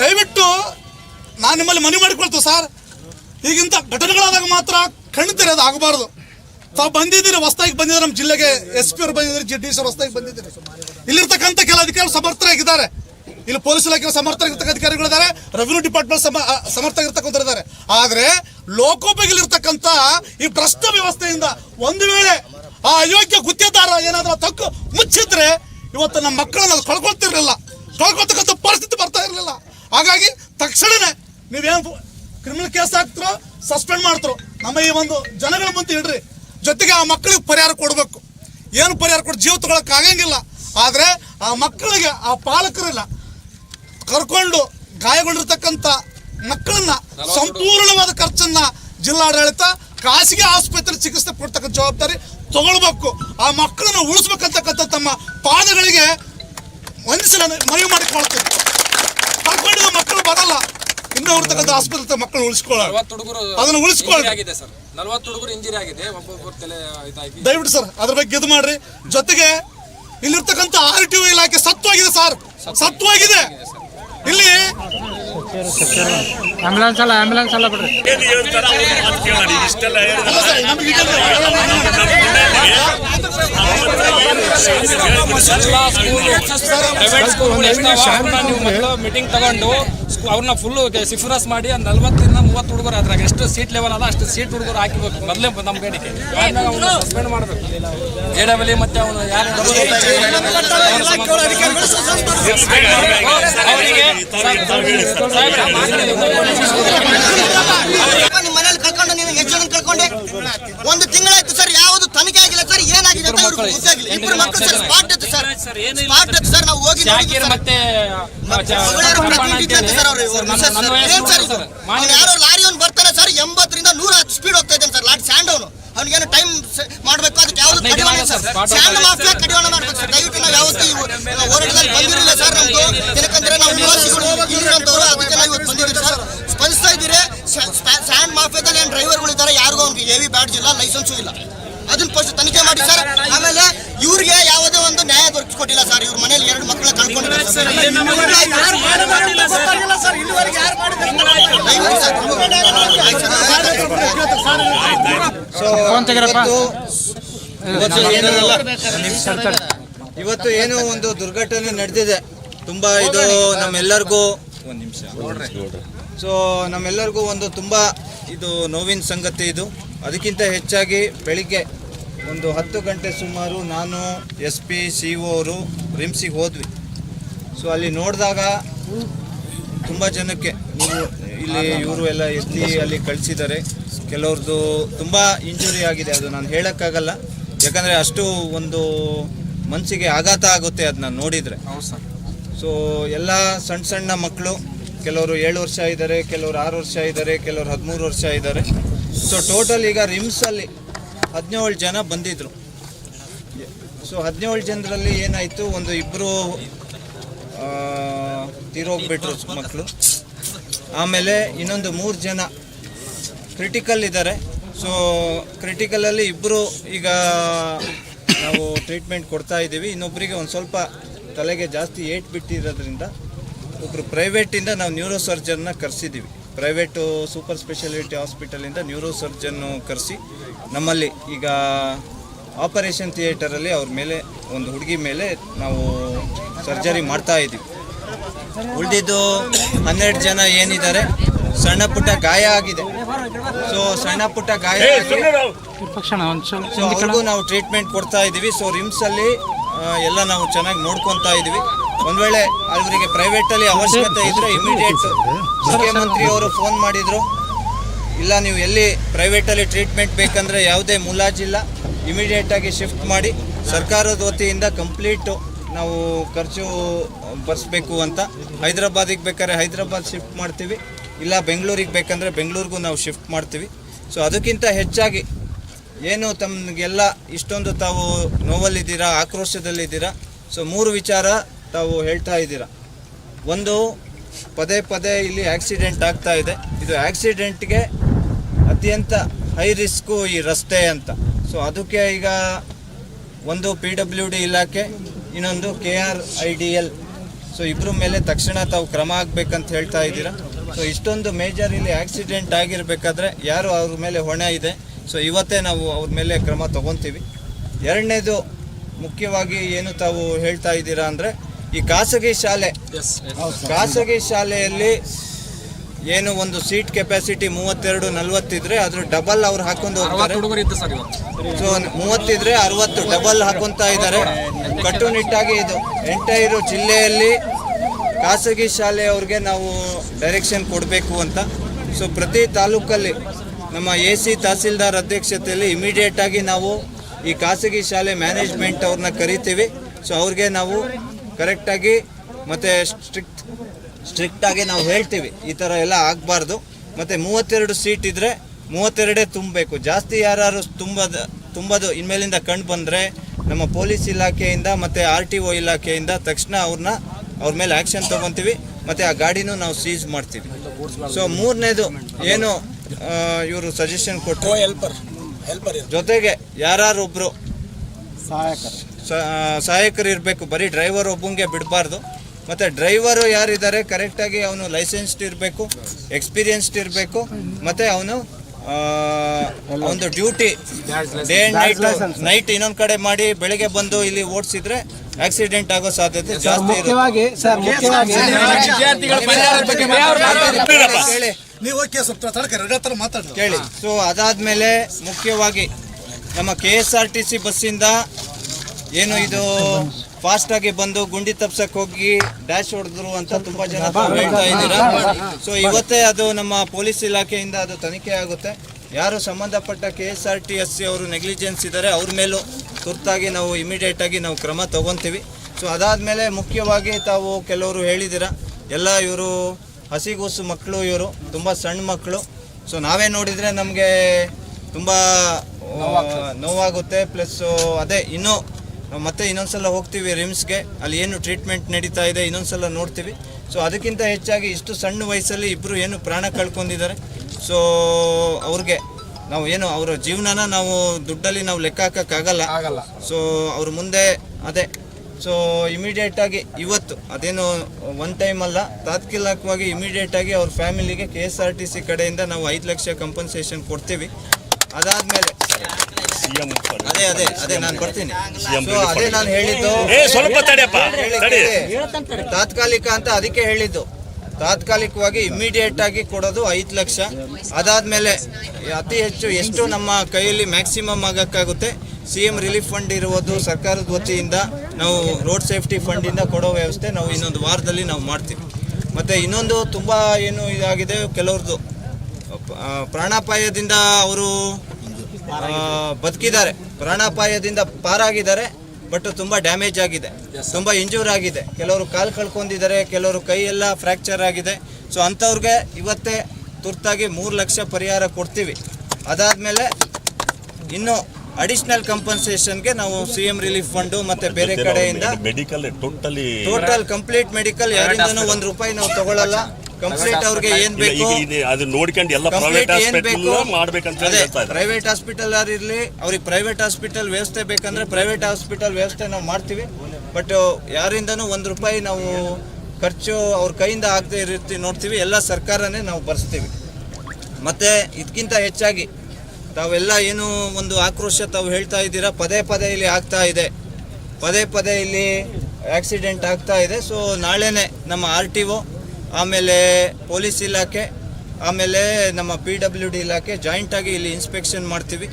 ದಯವಿಟ್ಟು ನಾನು ನಿಮ್ಮಲ್ಲಿ ಮನವಿ ಮಾಡಿಕೊಳ್ತೇವೆ ಸರ್. ಈಗಿಂತ ಘಟನೆಗಳಾದಾಗ ಮಾತ್ರ ಖಂಡಿತ ಅದು ಆಗಬಾರ್ದು. ತಾವು ಬಂದಿದ್ದೀರಿ ಹೊಸ್ದಾಗಿ ಬಂದಿದ್ದಾರೆ ನಮ್ಮ ಜಿಲ್ಲೆಗೆ ಎಸ್ ಪಿ ಅವ್ರು ಬಂದಿದ್ದಾರೆ ಜಿ ಡಿ ಸಿ ಹೊಸ್ದಾಗಿ ಬಂದಿದ್ದೀರಿ. ಇಲ್ಲಿರ್ತಕ್ಕಂಥ ಕೆಲ ಅಧಿಕಾರಿಗಳು ಸಮರ್ಥರಾಗಿದ್ದಾರೆ. ಇಲ್ಲಿ ಪೊಲೀಸ್ ಇಲಾಖೆ ಸಮರ್ಥರಾಗಿರ್ತಕ್ಕ ಅಧಿಕಾರಿಗಳಿದ್ದಾರೆ ರೆವಿನ್ಯೂ ಡಿಪಾರ್ಟ್ಮೆಂಟ್ ಸಮ ಆ, ಆದರೆ ಆದ್ರೆ ಲೋಕೋಪಯೋಗಿಲಿರ್ತಕ್ಕಂಥ ಈ ಭ್ರಷ್ಟ ವ್ಯವಸ್ಥೆಯಿಂದ ಒಂದು ವೇಳೆ ಆ ಅಯೋಗ್ಯ ಗುತ್ತೇದಾರ ಏನಾದ್ರೂ ತಕ್ಕು ಮುಚ್ಚಿದ್ರೆ ಇವತ್ತು ನಮ್ಮ ಮಕ್ಕಳನ್ನ ಕಳ್ಕೊಳ್ತಿರ್ಲಿಲ್ಲ. ಕಳ್ಕೊಳ್ತಕ್ಕಂಥ ಪರಿಸ್ಥಿತಿ ಬರ್ತಾ ಇರಲಿಲ್ಲ. ಹಾಗಾಗಿ ತಕ್ಷಣನೇ ನೀವೇನು ಕ್ರಿಮಿನಲ್ ಕೇಸ್ ಹಾಕ್ತಿರೋ ಸಸ್ಪೆಂಡ್ ಮಾಡ್ತಿರೋ ನಮ್ಮ ಈ ಒಂದು ಜನಗಳ ಮುಂದೆ ಇಡ್ರಿ. ಜೊತೆಗೆ ಆ ಮಕ್ಕಳಿಗೆ ಪರಿಹಾರ ಕೊಡಬೇಕು. ಏನು ಪರಿಹಾರ ಕೊಟ್ಟು ಜೀವ ತಗೊಳಕ್ ಆಗಂಗಿಲ್ಲ. ಆದ್ರೆ ಆ ಮಕ್ಕಳಿಗೆ ಆ ಪಾಲಕರಿಲ್ಲ. ಕರ್ಕೊಂಡು ಗಾಯಗೊಂಡಿರ್ತಕ್ಕಂಥ ಮಕ್ಕಳನ್ನ ಸಂಪೂರ್ಣವಾದ ಖರ್ಚನ್ನ ಜಿಲ್ಲಾಡಳಿತ ಖಾಸಗಿ ಆಸ್ಪತ್ರೆ ಚಿಕಿತ್ಸೆ ಕೊಡ್ತಕ್ಕಂಥ ಜವಾಬ್ದಾರಿ ತಗೊಳ್ಬೇಕು. ಆ ಮಕ್ಕಳನ್ನ ಉಳಿಸ್ಬೇಕಂತಕ್ಕಂಥ ತಮ್ಮ ಪಾದಗಳಿಗೆ ವಂದಿಸಿ ನಾನು ಮನವಿ ಮಾಡಿಕೊಳ್ತೇನೆ ಕರ್ಕೊಂಡಿದ್ದ ಮಕ್ಕಳು ಬರಲ್ಲ. ಇನ್ನೂ ಇರ್ತಕ್ಕಂಥ ಆಸ್ಪತ್ರೆ ಮಕ್ಕಳು ಉಳಿಸ್ಕೊಳ್ಳ ಅದನ್ನು ಉಳಿಸ್ಕೊಳ್ಳಿ. ದಯವಿಟ್ಟು ಸರ್ ಅದ್ರ ಬಗ್ಗೆ ಇದು ಮಾಡ್ರಿ. ಜೊತೆಗೆ ಇಲ್ಲಿರ್ತಕ್ಕಂಥ ಆರ್ ಟಿ ಇಲಾಖೆ ಸತ್ವಾಗಿದೆ ಸರ್. ಸತ್ವಾಗಿದೆ. ಇಲ್ಲಿ ಆಂಬುಲೆನ್ಸ್ ಅಲ್ಲ ಆಂಬುಲೆನ್ಸ್ ಅಲ್ಲ ಬಿಡ್ರಿ ಮೀಟಿಂಗ್ ತಗೊಂಡು ಅವ್ರನ್ನ ಫುಲ್ಲು ಸಿಫಾರಸ್ ಮಾಡಿ ಒಂದು ನಲ್ವತ್ತರಿಂದ ಮೂವತ್ತು ಹುಡುಗರು ಅದ್ರಾಗ ಎಷ್ಟು ಸೀಟ್ ಲೆವೆಲ್ ಅದ ಅಷ್ಟು ಸೀಟ್ ಹುಡುಗರು ಹಾಕಿಬೇಕು ಮೊದಲೇ ನಮ್ಮ ಬೇಡಿಕೆ ಅವ್ನ ಸಸ್ಪೆಂಡ್ ಮಾಡಬೇಕು ಜೆ ಡಬ್ಲ್ಯೂ ಮತ್ತೆ ಅವನು ಯಾರು ಅವರಿಗೆ ನಿಮ್ಮ ಮನೇಲಿ ಕಳ್ಕೊಂಡು ನೀವು ಎಷ್ಟು ಜನ ಕಳ್ಕೊಂಡೆ ಒಂದು ತಿಂಗಳಾಯ್ತು ಸರ್ ಯಾವುದು ತನಿಖೆ ಆಗಿಲ್ಲ ಸರ್ ಏನಾಗಿದೆ ಅಂತ ಇವ್ರಿಗೆ ಗೊತ್ತಾಗಿಲ್ಲ ಇಬ್ಬರು ಮಕ್ಕಳು ಸರ್ ಸ್ಪಾಟ್ ಸರ್ ನಾವು ಹೋಗಿ ಜಾಕೀರ್ ಮತ್ತೆ ಯಾರೋ ಲಾರಿ ಅವ್ನು ಬರ್ತಾನೆ ಸರ್ ಎಂಬತ್ತರಿಂದ ನೂರ ಹತ್ತು ಸ್ಪೀಡ್ ಹೋಗ್ತಾ ಇದ್ದಾನೆ ಸರ್ ಲಾರಿ ಸ್ಯಾಂಡ್ ಅವನು ಅವ್ನಿಗೇನು ಟೈಮ್ ಮಾಡಬೇಕು ಅದಕ್ಕೆ ಯಾವ್ದು ಕಡಿವಾಣ ಸರ್ ಸ್ಯಾಂಡ್ ಮಾಫಿಯಾ ಕಡಿವಾಣ ಮಾಡ್ಬೇಕು ಸರ್ ದಯವಿಟ್ಟು ನಾವು ಯಾವತ್ತೂ ಹೋರಾಟದಲ್ಲಿ ಬಂದಿರಲಿಲ್ಲ ಸರ್ ನಮ್ದು. ಯಾಕಂದ್ರೆ ನಾವು ನಿವಾಸಿಗಳು ಇಲ್ಲಿರೋಂಥವ್ರು ಅದಕ್ಕೆ ನಾವು ಇವತ್ತು ಬಂದಿದ್ದೀವಿ ಸರ್ ಸ್ಪಂದಿಸ್ತಾ ಇದ್ದೀರಿ. ಸ್ಯಾಂಡ್ ಮಾಫಿಯಾದಲ್ಲಿ ಏನು ಡ್ರೈವರ್ಗಳು ಇದ್ದಾರೆ ಯಾರಿಗೂ ಅವ್ನಿಗೆ ಹೆವಿ ಬ್ಯಾಡ್ಜ್ ಇಲ್ಲ ಲೈಸೆನ್ಸು ಇಲ್ಲ ಅದನ್ನ ಫಸ್ಟ್ ತನಿಖೆ ಮಾಡಿ ಸರ್ ಆಮೇಲೆ ಇವ್ರಿಗೆ ಯಾವುದೇ ಒಂದು ನ್ಯಾಯ ದೊರಕಿಸ್ಕೊಟ್ಟಿಲ್ಲ ಸರ್ ಇವ್ರ ಮನೇಲಿ ಎರಡು ಮಕ್ಕಳ ಕಳ್ಕೊಂಡಿದ್ದಾರೆ ಸರ್ ದಯವಿಟ್ಟು ಸರ್, ಆಯ್ತು ಸರ್. ಫೋನ್ ತೆಗಿರಪ್ಪ ಇವತ್ತು ಏನು ಇವತ್ತು ಏನೋ ಒಂದು ದುರ್ಘಟನೆ ನಡೆದಿದೆ. ತುಂಬಾ ಇದು ನಮ್ಮೆಲ್ಲರಿಗೂ. ಒಂದು ನಿಮಿಷ ಸೊ ನಮ್ಮೆಲ್ಲರಿಗೂ ಒಂದು ತುಂಬ ಇದು ನೋವಿನ ಸಂಗತಿ ಇದು. ಅದಕ್ಕಿಂತ ಹೆಚ್ಚಾಗಿ ಬೆಳಿಗ್ಗೆ ಒಂದು ಹತ್ತು ಗಂಟೆ ಸುಮಾರು ನಾನು ಎಸ್ ಪಿ ಸಿ ಒ ಅವರು ರಿಮ್ಸಿಗೆ ಹೋದ್ವಿ. ಸೊ ಅಲ್ಲಿ ನೋಡಿದಾಗ ತುಂಬ ಜನಕ್ಕೆ ನೀವು ಇಲ್ಲಿ ಇವರು ಎಲ್ಲ ಎತ್ತಿ ಅಲ್ಲಿ ಕಳಿಸಿದ್ದಾರೆ. ಕೆಲವ್ರದ್ದು ತುಂಬ ಇಂಜುರಿ ಆಗಿದೆ ಅದು. ನಾನು ಹೇಳೋಕ್ಕಾಗಲ್ಲ. ಯಾಕಂದರೆ ಅಷ್ಟು ಒಂದು ಮನಸ್ಸಿಗೆ ಆಘಾತ ಆಗುತ್ತೆ ಅದನ್ನ ನೋಡಿದರೆ. ಸೊ ಎಲ್ಲ ಸಣ್ಣ ಸಣ್ಣ ಮಕ್ಕಳು ಕೆಲವರು ಏಳು ವರ್ಷ ಇದ್ದಾರೆ ಕೆಲವರು ಆರು ವರ್ಷ ಇದ್ದಾರೆ ಕೆಲವರು ಹದಿಮೂರು ವರ್ಷ ಇದ್ದಾರೆ. ಸೊ ಟೋಟಲ್ ಈಗ ರಿಮ್ಸಲ್ಲಿ ಹದಿನೇಳು ಜನ ಬಂದಿದ್ದರು ಸೊ ಹದಿನೇಳು ಜನರಲ್ಲಿ ಏನಾಯಿತು? ಒಂದು ಇಬ್ಬರು ತೀರೋಗ್ಬಿಟ್ರು ಮಕ್ಕಳು ಆಮೇಲೆ ಇನ್ನೊಂದು ಮೂರು ಜನ ಕ್ರಿಟಿಕಲ್ ಇದ್ದಾರೆ ಸೊ ಕ್ರಿಟಿಕಲಲ್ಲಿ ಇಬ್ಬರು ಈಗ ನಾವು ಟ್ರೀಟ್ಮೆಂಟ್ ಕೊಡ್ತಾ ಇದ್ದೀವಿ. ಇನ್ನೊಬ್ಬರಿಗೆ ಒಂದು ಸ್ವಲ್ಪ ತಲೆಗೆ ಜಾಸ್ತಿ ಏಟ್ ಬಿಟ್ಟಿರೋದ್ರಿಂದ ಒಬ್ಬರು ಪ್ರೈವೇಟಿಂದ ನಾವು ನ್ಯೂರೋ ಸರ್ಜನ್ನ ಕರೆಸಿದ್ದೀವಿ ಪ್ರೈವೇಟು ಸೂಪರ್ ಸ್ಪೆಷಾಲಿಟಿ ಹಾಸ್ಪಿಟಲಿಂದ ನ್ಯೂರೋ ಸರ್ಜನ್ನು ಕರೆಸಿ ನಮ್ಮಲ್ಲಿ ಈಗ ಆಪರೇಷನ್ ಥಿಯೇಟರಲ್ಲಿ ಅವ್ರ ಮೇಲೆ, ಒಂದು ಹುಡುಗಿ ಮೇಲೆ ನಾವು ಸರ್ಜರಿ ಮಾಡ್ತಾ ಇದ್ದೀವಿ ಉಳಿದಿದ್ದು ಹನ್ನೆರಡು ಜನ ಏನಿದ್ದಾರೆ ಸಣ್ಣ ಪುಟ್ಟ ಗಾಯ ಆಗಿದೆ. ಸೊ ಸಣ್ಣ ಪುಟ್ಟ ಗಾಯ ಆಗಿದೆ ಪಕ್ಷಣ ಸೊ ಅವ್ರಿಗೂ ನಾವು ಟ್ರೀಟ್ಮೆಂಟ್ ಕೊಡ್ತಾ ಇದ್ದೀವಿ. ಸೊ ರಿಮ್ಸಲ್ಲಿ ಎಲ್ಲ ನಾವು ಚೆನ್ನಾಗಿ ನೋಡ್ಕೊತಾ ಇದ್ದೀವಿ. ಒಂದು ವೇಳೆ ಅವರಿಗೆ ಪ್ರೈವೇಟಲ್ಲಿ ಅವಶ್ಯಕತೆ ಇದ್ದರೆ ಇಮಿಡಿಯೇಟ್ ಮುಖ್ಯಮಂತ್ರಿ ಅವರು ಫೋನ್ ಮಾಡಿದರು. ಇಲ್ಲ ನೀವು ಎಲ್ಲಿ ಪ್ರೈವೇಟಲ್ಲಿ ಟ್ರೀಟ್ಮೆಂಟ್ ಬೇಕಂದರೆ ಯಾವುದೇ ಮುಲಾಜಿಲ್ಲ. ಇಮಿಡಿಯೇಟಾಗಿ ಶಿಫ್ಟ್ ಮಾಡಿ ಸರ್ಕಾರದ ವತಿಯಿಂದ ಕಂಪ್ಲೀಟು ನಾವು ಖರ್ಚು ಬರ್ಸ್ಬೇಕು ಅಂತ. ಹೈದ್ರಾಬಾದಿಗೆ ಬೇಕಾದ್ರೆ ಹೈದ್ರಾಬಾದ್ ಶಿಫ್ಟ್ ಮಾಡ್ತೀವಿ. ಇಲ್ಲ ಬೆಂಗಳೂರಿಗೆ ಬೇಕಂದರೆ ಬೆಂಗಳೂರಿಗೂ ನಾವು ಶಿಫ್ಟ್ ಮಾಡ್ತೀವಿ. ಸೊ ಅದಕ್ಕಿಂತ ಹೆಚ್ಚಾಗಿ ಏನು ತಮಗೆಲ್ಲ ಇಷ್ಟೊಂದು ತಾವು ನೋವಲ್ಲಿದ್ದೀರಾ, ಆಕ್ರೋಶದಲ್ಲಿದ್ದೀರಾ? ಸೊ ಮೂರು ವಿಚಾರ ತಾವು ಹೇಳ್ತಾ ಇದ್ದೀರಾ. ಒಂದು, ಪದೇ ಪದೇ ಇಲ್ಲಿ ಆಕ್ಸಿಡೆಂಟ್ ಆಗ್ತಾ ಇದೆ. ಇದು ಆಕ್ಸಿಡೆಂಟ್ಗೆ ಅತ್ಯಂತ ಹೈ ರಿಸ್ಕು ಈ ರಸ್ತೆ ಅಂತ. ಸೊ ಅದಕ್ಕೆ ಈಗ ಒಂದು ಪಿ ಡಬ್ಲ್ಯೂ ಡಿ ಇಲಾಖೆ ಇನ್ನೊಂದು K R I D L so ಇಬ್ಬರ ಮೇಲೆ ತಕ್ಷಣ ತಾವು ಕ್ರಮ ಆಗ್ಬೇಕಂತ ಹೇಳ್ತಾ ಇದ್ದೀರಾ? ಸೊ ಇಷ್ಟೊಂದು ಮೇಜರ್ ಇಲ್ಲಿ ಆಕ್ಸಿಡೆಂಟ್ ಆಗಿರಬೇಕಾದ್ರೆ ಯಾರು ಅವ್ರ ಮೇಲೆ ಹೊಣೆ ಇದೆ? ಸೊ ಇವತ್ತೇ ನಾವು ಅವ್ರ ಮೇಲೆ ಕ್ರಮ ತಗೊತೀವಿ. ಎರಡನೇದು ಮುಖ್ಯವಾಗಿ ಏನು ತಾವು ಹೇಳ್ತಾ ಇದ್ದೀರಾ ಅಂದರೆ ಈ ಖಾಸಗಿ ಶಾಲೆ. ಖಾಸಗಿ ಶಾಲೆಯಲ್ಲಿ ಏನು ಒಂದು ಸೀಟ್ ಕೆಪಾಸಿಟಿ ಮೂವತ್ತೆರಡು ನಲ್ವತ್ತಿದ್ರೆ ಅದ್ರ ಡಬಲ್ ಅವ್ರು ಹಾಕೊಂಡು ಹೋಗ್ತಾರೆ. ಸೊ ಮೂವತ್ತಿದ್ರೆ ಅರವತ್ತು ಡಬಲ್ ಹಾಕೊಂತಾ ಇದ್ದಾರೆ. ಕಟ್ಟುನಿಟ್ಟಾಗಿ ಇದು ಎಂಟೈರು ಜಿಲ್ಲೆಯಲ್ಲಿ ಖಾಸಗಿ ಶಾಲೆಯವ್ರಿಗೆ ನಾವು ಡೈರೆಕ್ಷನ್ ಕೊಡಬೇಕು ಅಂತ. ಸೊ ಪ್ರತಿ ತಾಲೂಕಲ್ಲಿ ನಮ್ಮ ಎ ಸಿ ತಹಸೀಲ್ದಾರ್ ಅಧ್ಯಕ್ಷತೆಯಲ್ಲಿ ಇಮಿಡಿಯೇಟ್ ಆಗಿ ನಾವು ಈ ಖಾಸಗಿ ಶಾಲೆ ಮ್ಯಾನೇಜ್ಮೆಂಟ್ ಅವ್ರನ್ನ ಕರಿತೀವಿ. ಸೊ ಅವ್ರಿಗೆ ನಾವು ಕರೆಕ್ಟಾಗಿ ಮತ್ತು ಸ್ಟ್ರಿಕ್ಟ್ ಸ್ಟ್ರಿಕ್ಟಾಗಿ ನಾವು ಹೇಳ್ತೀವಿ ಈ ಥರ ಎಲ್ಲ ಆಗಬಾರ್ದು. ಮತ್ತು ಮೂವತ್ತೆರಡು ಸೀಟ್ ಇದ್ದರೆ ಮೂವತ್ತೆರಡೇ ತುಂಬಬೇಕು. ಜಾಸ್ತಿ ಯಾರು ತುಂಬದ ತುಂಬೋದು ಇನ್ಮೇಲಿಂದ ಕಂಡು ಬಂದರೆ ನಮ್ಮ ಪೊಲೀಸ್ ಇಲಾಖೆಯಿಂದ ಮತ್ತು ಆರ್ ಟಿ ಒ ಇಲಾಖೆಯಿಂದ ತಕ್ಷಣ ಅವ್ರನ್ನ ಅವ್ರ ಮೇಲೆ ಆ್ಯಕ್ಷನ್ ತೊಗೊತೀವಿ. ಮತ್ತು ಆ ಗಾಡಿನೂ ನಾವು ಸೀಸ್ ಮಾಡ್ತೀವಿ. ಸೊ ಮೂರನೇದು ಏನು ಇವರು ಸಜೆಷನ್ ಕೊಟ್ಟು ಹೆಲ್ಪರ್ ಹೆಲ್ಪರ್ ಜೊತೆಗೆ ಯಾರೊಬ್ಬರು ಸಹಾಯಕರು. ಇರಬೇಕು. ಬರೀ ಡ್ರೈವರ್ ಒಬ್ಬಂಗೆ ಬಿಡಬಾರ್ದು. ಮತ್ತು ಡ್ರೈವರು ಯಾರಿದ್ದಾರೆ ಕರೆಕ್ಟಾಗಿ ಅವನು ಲೈಸೆನ್ಸ್ಡ್ ಇರಬೇಕು ಎಕ್ಸ್ಪೀರಿಯನ್ಸ್ಡ್ ಇರಬೇಕು ಮತ್ತು ಅವನು ಒಂದು duty day and night night ಇನ್ನೊಂದು ಕಡೆ ಮಾಡಿ ಬೆಳಿಗ್ಗೆ ಬಂದು ಇಲ್ಲಿ ಓಡಿಸಿದ್ರೆ ಆಕ್ಸಿಡೆಂಟ್ ಆಗೋ ಸಾಧ್ಯತೆ ಜಾಸ್ತಿ ಇರುತ್ತೆ. ಕೇಳಿ. ಸೊ ಅದಾದ್ಮೇಲೆ ಮುಖ್ಯವಾಗಿ ನಮ್ಮ K S R T C ಬಸ್ಸಿಂದ ಏನು ಇದು ಫಾಸ್ಟ್ ಆಗಿ ಬಂದು ಗುಂಡಿ ತಪ್ಸಕ್ ಹೋಗಿ ಡ್ಯಾಶ್ ಹೊಡೆದ್ರು ಅಂತ ತುಂಬಾ ಜನ ಹೇಳ್ತಾ ಇದ್ದೀರಾ? ಸೊ ಇವತ್ತೇ ಅದು ನಮ್ಮ ಪೊಲೀಸ್ ಇಲಾಖೆಯಿಂದ ಅದು ತನಿಖೆ ಆಗುತ್ತೆ. ಯಾರು ಸಂಬಂಧಪಟ್ಟ K S R T S C ಅವರು ನೆಗ್ಲಿಜೆನ್ಸ್ ಇದ್ದಾರೆ ಅವ್ರ ಮೇಲೂ ತುರ್ತಾಗಿ ನಾವು ಇಮಿಡಿಯೇಟ್ ಆಗಿ ನಾವು ಕ್ರಮ ತಗೊಂತೀವಿ. ಸೊ ಅದಾದ್ಮೇಲೆ ಮುಖ್ಯವಾಗಿ ತಾವು ಕೆಲವರು ಹೇಳಿದ್ದೀರಾ ಎಲ್ಲ ಇವರು ಹಸಿಗೂಸು ಮಕ್ಕಳು ಇವರು ತುಂಬ ಸಣ್ಣ ಮಕ್ಕಳು. ಸೊ ನಾವೇ ನೋಡಿದರೆ ನಮಗೆ ತುಂಬ ನೋವಾಗುತ್ತೆ. ಪ್ಲಸ್ಸು ಅದೇ ಇನ್ನೂ ಮತ್ತೆ ಇನ್ನೊಂದ್ಸಲ ಹೋಗ್ತೀವಿ ರಿಮ್ಸ್ಗೆ. ಅಲ್ಲಿ ಏನು ಟ್ರೀಟ್ಮೆಂಟ್ ನಡೀತಾ ಇದೆ ಇನ್ನೊಂದ್ಸಲ ನೋಡ್ತೀವಿ. ಸೊ ಅದಕ್ಕಿಂತ ಹೆಚ್ಚಾಗಿ ಇಷ್ಟು ಸಣ್ಣ ವಯಸ್ಸಲ್ಲಿ ಇಬ್ಬರು ಏನು ಪ್ರಾಣ ಕಳ್ಕೊಂಡಿದ್ದಾರೆ. ಸೊ ಅವ್ರಿಗೆ ನಾವು ಏನು ಅವರ ಜೀವನನ ನಾವು ದುಡ್ಡಲ್ಲಿ ನಾವು ಲೆಕ್ಕ ಹಾಕೋಕ್ಕಾಗಲ್ಲ. ಆಗಲ್ಲ. ಸೊ ಅವ್ರ ಮುಂದೆ ಅದೇ. ಸೊ ಇಮಿಡಿಯೇಟಾಗಿ ಇವತ್ತು ಅದೇನು ಒನ್ ಟೈಮ್ ಅಲ್ಲ ತಾತ್ಕಾಲಿಕವಾಗಿ ಇಮಿಡಿಯೇಟಾಗಿ ಅವ್ರ ಫ್ಯಾಮಿಲಿಗೆ K S R T C ಕಡೆಯಿಂದ ನಾವು ಐದು ಲಕ್ಷ ಕಂಪನ್ಸೇಷನ್ ಕೊಡ್ತೀವಿ. ಅದಾದ್ಮೇಲೆ ಸಿಎಂ ಅದೇ ಅದೇ ಅದೇ ನಾನು ಬರ್ತೀನಿ ಅದೇ ನಾನು ಹೇಳಿದ್ದು ಏ ಸ್ವಲ್ಪ ತಡಿಯಪ್ಪ. ಹೇಳಿ, ತಡಿ. ತಾತ್ಕಾಲಿಕ ಅಂತ ಅದಕ್ಕೆ ಹೇಳಿದ್ದು. ತಾತ್ಕಾಲಿಕವಾಗಿ ಇಮಿಡಿಯೇಟ್ ಆಗಿ ಕೊಡೋದು ಐದು ಲಕ್ಷ. ಅದಾದ್ಮೇಲೆ ಅತಿ ಹೆಚ್ಚು ಎಷ್ಟು ನಮ್ಮ ಕೈಯಲ್ಲಿ ಮ್ಯಾಕ್ಸಿಮಮ್ ಆಗಕ್ಕಾಗುತ್ತೆ? ಸಿ ಎಂ ರಿಲೀಫ್ ಫಂಡ್ ಇರುವುದು ಸರ್ಕಾರದ ವತಿಯಿಂದ ನಾವು ರೋಡ್ ಸೇಫ್ಟಿ ಫಂಡಿಂದ ಕೊಡೋ ವ್ಯವಸ್ಥೆ ನಾವು ಇನ್ನೊಂದು ವಾರದಲ್ಲಿ ನಾವು ಮಾಡ್ತೀವಿ. ಮತ್ತು ಇನ್ನೊಂದು ತುಂಬ ಏನು ಇದಾಗಿದೆ ಕೆಲವ್ರದ್ದು ಪ್ರಾಣಾಪಾಯದಿಂದ ಅವರು ಬದುಕಿದ್ದಾರೆ. ಪ್ರಾಣಾಪಾಯದಿಂದ ಪಾರಾಗಿದ್ದಾರೆ ಬಟ್ ತುಂಬ ಡ್ಯಾಮೇಜ್ ಆಗಿದೆ. ತುಂಬ ಇಂಜೂರ್ ಆಗಿದೆ. ಕೆಲವರು ಕಾಲು ಕಳ್ಕೊಂಡಿದ್ದಾರೆ ಕೆಲವರು ಕೈ ಎಲ್ಲ ಫ್ರ್ಯಾಕ್ಚರ್ ಆಗಿದೆ. ಸೊ ಅಂಥವ್ರಿಗೆ ಇವತ್ತೇ ತುರ್ತಾಗಿ ಮೂರು ಲಕ್ಷ ಪರಿಹಾರ ಕೊಡ್ತೀವಿ. ಅದಾದಮೇಲೆ ಇನ್ನು ಅಡಿಷ್ನಲ್ ಕಂಪನ್ಸೇಷನ್ಗೆ ನಾವು ಸಿ ಎಂ ರಿಲೀಫ್ ಫಂಡು ಮತ್ತೆ ಬೇರೆ ಕಡೆಯಿಂದ medical totally total complete medical ಯಾರಿಂದನೂ ಒಂದು ರೂಪಾಯಿ ನಾವು ತಗೊಳ್ಳಲ್ಲ ಕಂಪ್ಲೀಟ್ ಅವ್ರಿಗೆ ಏನು ಬೇಕು ಅದು ನೋಡ್ಕೊಂಡು ಎಲ್ಲ ಕಂಪ್ಲೀಟ್ ಪ್ರೈವೇಟ್ ಏನ್ ಬೇಕು ಹಾಸ್ಪಿಟಲ್ ಮಾಡ್ಬೇಕಂತ ಹೇಳ್ತಾ ಇದ್ದಾರೆ. ಪ್ರೈವೇಟ್ ಹಾಸ್ಪಿಟಲ್ ಯಾರು ಇರಲಿ ಅವ್ರಿಗೆ ಪ್ರೈವೇಟ್ ಹಾಸ್ಪಿಟಲ್ ವ್ಯವಸ್ಥೆ ಬೇಕಂದ್ರೆ ಪ್ರೈವೇಟ್ ಹಾಸ್ಪಿಟಲ್ ವ್ಯವಸ್ಥೆ ನಾವು ಮಾಡ್ತೀವಿ. ಬಟ್ ಯಾರಿಂದನೂ ಒಂದು ರೂಪಾಯಿ ನಾವು ಖರ್ಚು ಅವ್ರ ಕೈಯಿಂದ ಆಗದೆ ಇರ್ತೀವಿ ನೋಡ್ತೀವಿ ಎಲ್ಲ ಸರ್ಕಾರನೇ ನಾವು ಬರ್ಸ್ತೀವಿ. ಮತ್ತೆ ಇದಕ್ಕಿಂತ ಹೆಚ್ಚಾಗಿ ತಾವೆಲ್ಲ ಏನು ಒಂದು ಆಕ್ರೋಶ ತಾವು ಹೇಳ್ತಾ ಇದ್ದೀರಾ? ಪದೇ ಪದೇ ಇಲ್ಲಿ ಆಗ್ತಾ ಇದೆ. ಪದೇ ಪದೇ ಇಲ್ಲಿ ಆಕ್ಸಿಡೆಂಟ್ ಆಗ್ತಾ ಇದೆ. ಸೊ ನಾಳೆನೆ ನಮ್ಮ ಆರ್ ಟಿ ಒ ಆಮೇಲೆ ಪೊಲೀಸ್ ಇಲಾಖೆ ಆಮೇಲೆ ನಮ್ಮ ಪಿ ಡಬ್ಲ್ಯೂ ಡಿ ಇಲಾಖೆ ಜಾಯಿಂಟ್ ಆಗಿ ಇಲ್ಲಿ ಇನ್ಸ್ಪೆಕ್ಷನ್ ಮಾಡ್ತೀವಿ.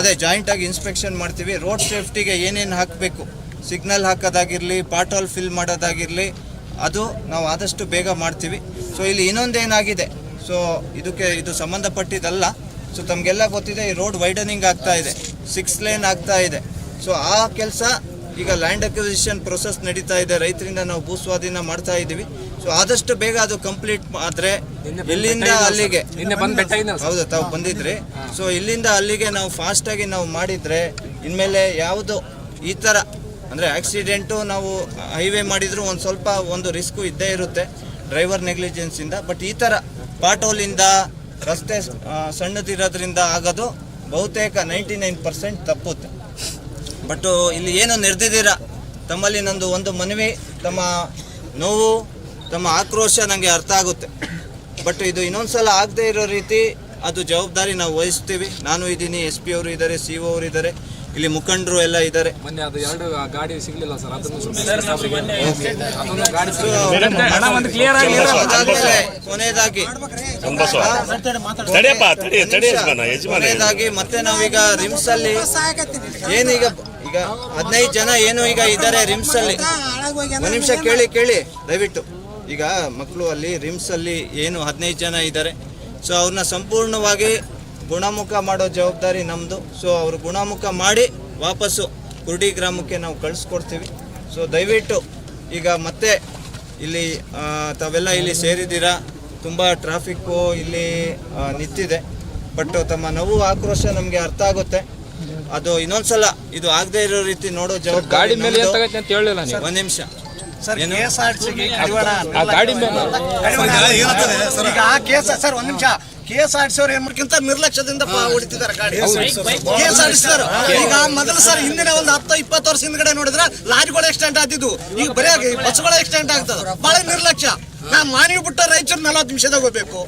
ಅದೇ ಜಾಯಿಂಟ್ ಆಗಿ ಇನ್ಸ್ಪೆಕ್ಷನ್ ಮಾಡ್ತೀವಿ. ರೋಡ್ ಸೇಫ್ಟಿಗೆ ಏನೇನು ಹಾಕಬೇಕು? ಸಿಗ್ನಲ್ ಹಾಕೋದಾಗಿರಲಿ ಪಾಟೋಲ್ ಫಿಲ್ ಮಾಡೋದಾಗಿರಲಿ ಅದು ನಾವು ಆದಷ್ಟು ಬೇಗ ಮಾಡ್ತೀವಿ. ಸೊ ಇಲ್ಲಿ ಇನ್ನೊಂದೇನಾಗಿದೆ? ಸೊ ಇದಕ್ಕೆ ಇದು ಸಂಬಂಧಪಟ್ಟಿದ್ದಲ್ಲ. ಸೊ ತಮಗೆಲ್ಲ ಗೊತ್ತಿದೆ ಈ ರೋಡ್ ವೈಡನಿಂಗ್ ಆಗ್ತಾ ಇದೆ ಸಿಕ್ಸ್ ಲೇನ್ ಆಗ್ತಾ ಇದೆ. ಸೊ ಆ ಕೆಲಸ ಈಗ ಲ್ಯಾಂಡ್ ಅಕ್ವಿಸಿಷನ್ ಪ್ರೊಸೆಸ್ ನಡೀತಾ ಇದೆ. ರೈತರಿಂದ ನಾವು ಭೂ ಸ್ವಾಧೀನ ಮಾಡ್ತಾ ಇದ್ದೀವಿ. ಸೊ ಆದಷ್ಟು ಬೇಗ ಅದು ಕಂಪ್ಲೀಟ್ ಆದರೆ ಇಲ್ಲಿಂದ ಅಲ್ಲಿಗೆ ಹೌದಾ ತಾವು ಬಂದಿದ್ರಿ. ಸೊ ಇಲ್ಲಿಂದ ಅಲ್ಲಿಗೆ ನಾವು ಫಾಸ್ಟಾಗಿ ನಾವು ಮಾಡಿದರೆ ಇನ್ಮೇಲೆ ಯಾವುದು ಈ ಥರ ಅಂದರೆ ಆಕ್ಸಿಡೆಂಟು ನಾವು ಹೈವೇ ಮಾಡಿದರೂ ಒಂದು ಸ್ವಲ್ಪ ಒಂದು ರಿಸ್ಕು ಇದ್ದೇ ಇರುತ್ತೆ ಡ್ರೈವರ್ ನೆಗ್ಲಿಜೆನ್ಸಿಂದ ಬಟ್ ಈ ಥರ ಪಾಟೋಲಿಂದ ರಸ್ತೆ ಸಣ್ಣದಿರೋದ್ರಿಂದ ಆಗೋದು ಬಹುತೇಕ ನೈಂಟಿ ನೈನ್ ಪರ್ಸೆಂಟ್ ತಪ್ಪುತ್ತೆ. ಬಟ್ ಇಲ್ಲಿ ಏನು ನಿರ್ದಿದ್ದೀರ? ತಮ್ಮಲ್ಲಿ ನಂದು ಒಂದು ಮನವಿ, ತಮ್ಮ ನೋವು, ತಮ್ಮ ಆಕ್ರೋಶ ನನಗೆ ಅರ್ಥ ಆಗುತ್ತೆ. ಬಟ್ ಇದು ಇನ್ನೊಂದ್ಸಲ ಆಗದೆ ಇರೋ ರೀತಿ ಅದು ಜವಾಬ್ದಾರಿ ನಾವು ವಹಿಸ್ತೀವಿ. ನಾನು ಇದ್ದೀನಿ, ಎಸ್ ಪಿ ಅವರು ಇದ್ದಾರೆ, ಸಿ ಒ ಅವರು ಇದ್ದಾರೆ. ಇಲ್ಲಿ ಮುಖಂಡರು ಎಲ್ಲ ಇದ್ದಾರೆ. ಮೊನ್ನೆ ಅದು ಎರಡು ಗಾಡಿ ಸಿಗ್ಲಿಲ್ಲ ಸರ್ ಅದನ್ನು ಸ್ವಲ್ಪ ಅದನ್ನು ಗಾಡಿ ಸಿಗ್ಲಿಲ್ಲ. ಅದಾದ್ಮೇಲೆ ಕೊನೆಯದಾಗಿ ಕೊನೆಯದಾಗಿ ಮತ್ತೆ ನಾವೀಗ ರಿಮ್ಸ್ ಅಲ್ಲಿ ಏನೀಗ ಈಗ ಹದಿನೈದು ಜನ ಏನು ಈಗ ಇದ್ದಾರೆ ರಿಮ್ಸ್ ಅಲ್ಲಿ ಒಂದು ನಿಮಿಷ ಕೇಳಿ ಕೇಳಿ. ದಯವಿಟ್ಟು. ಈಗ ಮಕ್ಕಳು ಅಲ್ಲಿ ರಿಮ್ಸ್ ಅಲ್ಲಿ ಏನು ಹದಿನೈದು ಜನ ಇದ್ದಾರೆ. ಸೊ ಅವ್ರನ್ನ ಸಂಪೂರ್ಣವಾಗಿ ಗುಣಮುಖ ಮಾಡೋ ಜವಾಬ್ದಾರಿ ನಮ್ಮದು ಸೊ ಅವರು ಗುಣಮುಖ ಮಾಡಿ ವಾಪಸ್ಸು ಕುರುಡಿ ಗ್ರಾಮಕ್ಕೆ ನಾವು ಕಳಿಸ್ಕೊಡ್ತೀವಿ. ಸೊ ದಯವಿಟ್ಟು ಈಗ ಮತ್ತೆ ಇಲ್ಲಿ ತಾವೆಲ್ಲ ಇಲ್ಲಿ ಸೇರಿದ್ದೀರಾ? ತುಂಬ ಟ್ರಾಫಿಕ್ಕು ಇಲ್ಲಿ ನಿಂತಿದೆ. ಬಟ್ ತಮ್ಮ ನೋವು ಆಕ್ರೋಶ ನಮಗೆ ಅರ್ಥ ಆಗುತ್ತೆ. ಅದು ಇನ್ನೊಂದ್ಸಲ ಇದು ಆಗದೆ ಇರೋ ರೀತಿ ನೋಡೋ ಜವಾಬ್ದಾರಿ ಗಾಡಿ ಮೇಲೆ ಏನ್ ನಮ್ದು. ಅಂತ ಹೇಳಿಲ್ಲ ನೀವು? ಒಂದ್ ನಿಮಿಷ. ಏನು? ಆ ಗಾಡಿ ಮೇಲೆ ಈಗ ಕೇಸ ಸರ್ ಒಂದ್ ನಿಮಿಷ. ಕೆ ಎಸ್ ಆರ್ ಮಾಡ್ಕಿಂತ ಅವ್ರು ನಿರ್ಲಕ್ಷ್ಯದಿಂದ ಹೊಡಿತಿದ್ದಾರೆ ಗಾಡಿ. ಕೆ ಎಸ್ ಆರ್ ಈಗ ಮೊದಲ ಸರ್ ಹಿಂದಿನ ಒಂದು ಹತ್ತು ಇಪ್ಪತ್ತು ವರ್ಷ ಹಿಂದ್ಗಡೆ ನೋಡಿದ್ರೆ ಲಾರಿಗಳು ಎಕ್ಸ್ಟೆಂಟ್ ಆಗ್ತಿದ್ವು ಈಗ ಬರೀ ಬಸ್ಗಳು ಎಕ್ಸ್ಟೆಂಟ್ ಆಗ್ತದೆ. ಬಹಳ ನಿರ್ಲಕ್ಷ್ಯ. ನಾ ಮಾನವಿ ಬಿಟ್ಟ ರಾಯಚೂರು ನಲವತ್ತು ನಿಮಿಷದಾಗ ಹೋಗ್ಬೇಕು.